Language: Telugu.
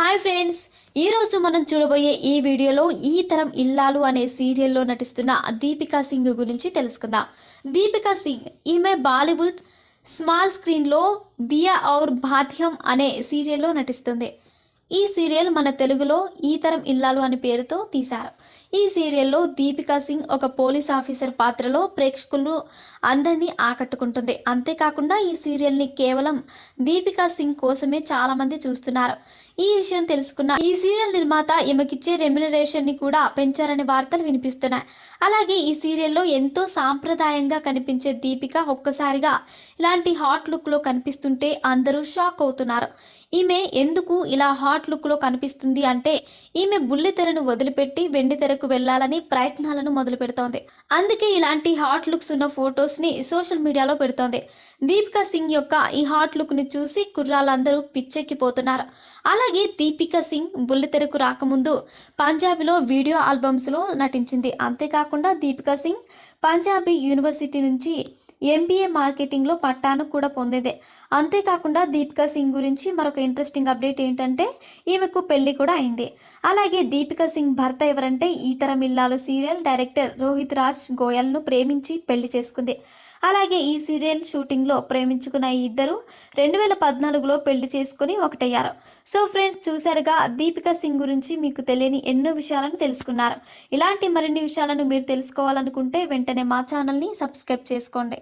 హాయ్ ఫ్రెండ్స్ ఈరోజు మనం చూడబోయే ఈ వీడియోలో ఈ తరం ఇల్లాలు అనే సీరియల్లో నటిస్తున్న దీపికా సింగ్ గురించి తెలుసుకుందాం. దీపికా సింగ్ ఈమె బాలీవుడ్ స్మాల్ స్క్రీన్లో దియా ఔర్ బాధ్యం అనే సీరియల్లో నటిస్తుంది. ఈ సీరియల్ మన తెలుగులో ఈ తరం ఇల్లాలు అనే పేరుతో తీశారు. ఈ సీరియల్లో దీపికా సింగ్ ఒక పోలీస్ ఆఫీసర్ పాత్రలో ప్రేక్షకులు అందరినీ ఆకట్టుకుంటుంది. అంతేకాకుండా ఈ సీరియల్ని కేవలం దీపికా సింగ్ కోసమే చాలామంది చూస్తున్నారు. ఈ విషయం తెలుసుకున్న ఈ సీరియల్ నిర్మాత ఈమెకిచ్చే రెమ్యునరేషన్ని కూడా పెంచారనే వార్తలు వినిపిస్తున్నాయి. అలాగే ఈ సీరియల్లో ఎంతో సాంప్రదాయంగా కనిపించే దీపిక ఒక్కసారిగా ఇలాంటి హాట్ లుక్లో కనిపిస్తుంటే అందరూ షాక్ అవుతున్నారు. ఈమె ఎందుకు ఇలా హాట్ లుక్లో కనిపిస్తుంది అంటే ఈమె బుల్లి తెరను వదిలిపెట్టి వెండి తెరకు వెళ్ళాలని ప్రయత్నాలను మొదలు పెడుతోంది. అందుకే ఇలాంటి హాట్ లుక్స్ ఉన్న ఫొటోస్ని సోషల్ మీడియాలో పెడుతోంది. దీపికా సింగ్ యొక్క ఈ హాట్ లుక్ని చూసి కుర్రాళ్ళందరూ పిచ్చెక్కిపోతున్నారు. అలా అలాగే దీపికా సింగ్ బుల్లితెరకు రాకముందు పంజాబీలో వీడియో ఆల్బమ్స్లో నటించింది. అంతేకాకుండా దీపికా సింగ్ పంజాబీ యూనివర్సిటీ నుంచి ఎంబీఏ మార్కెటింగ్లో పట్టాను కూడా పొందేదే. అంతేకాకుండా దీపికా సింగ్ గురించి మరొక ఇంట్రెస్టింగ్ అప్డేట్ ఏంటంటే ఈమెకు పెళ్ళి కూడా అయింది. అలాగే దీపికా సింగ్ భర్త ఎవరంటే ఈతర మిల్లాలు సీరియల్ డైరెక్టర్ రోహిత్ రాజ్ గోయల్ను ప్రేమించి పెళ్ళి చేసుకుంది. అలాగే ఈ సీరియల్ షూటింగ్లో ప్రేమించుకున్న ఈ ఇద్దరు రెండు వేల పద్నాలుగులో పెళ్ళి చేసుకుని ఒకటయ్యారు. సో ఫ్రెండ్స్ చూసారుగా దీపికా సింగ్ గురించి మీకు తెలియని ఎన్నో విషయాలను తెలుసుకున్నారు. ఇలాంటి మరిన్ని విషయాలను మీరు తెలుసుకోవాలనుకుంటే వెంటనే మా ఛానల్ని సబ్స్క్రైబ్ చేసుకోండి.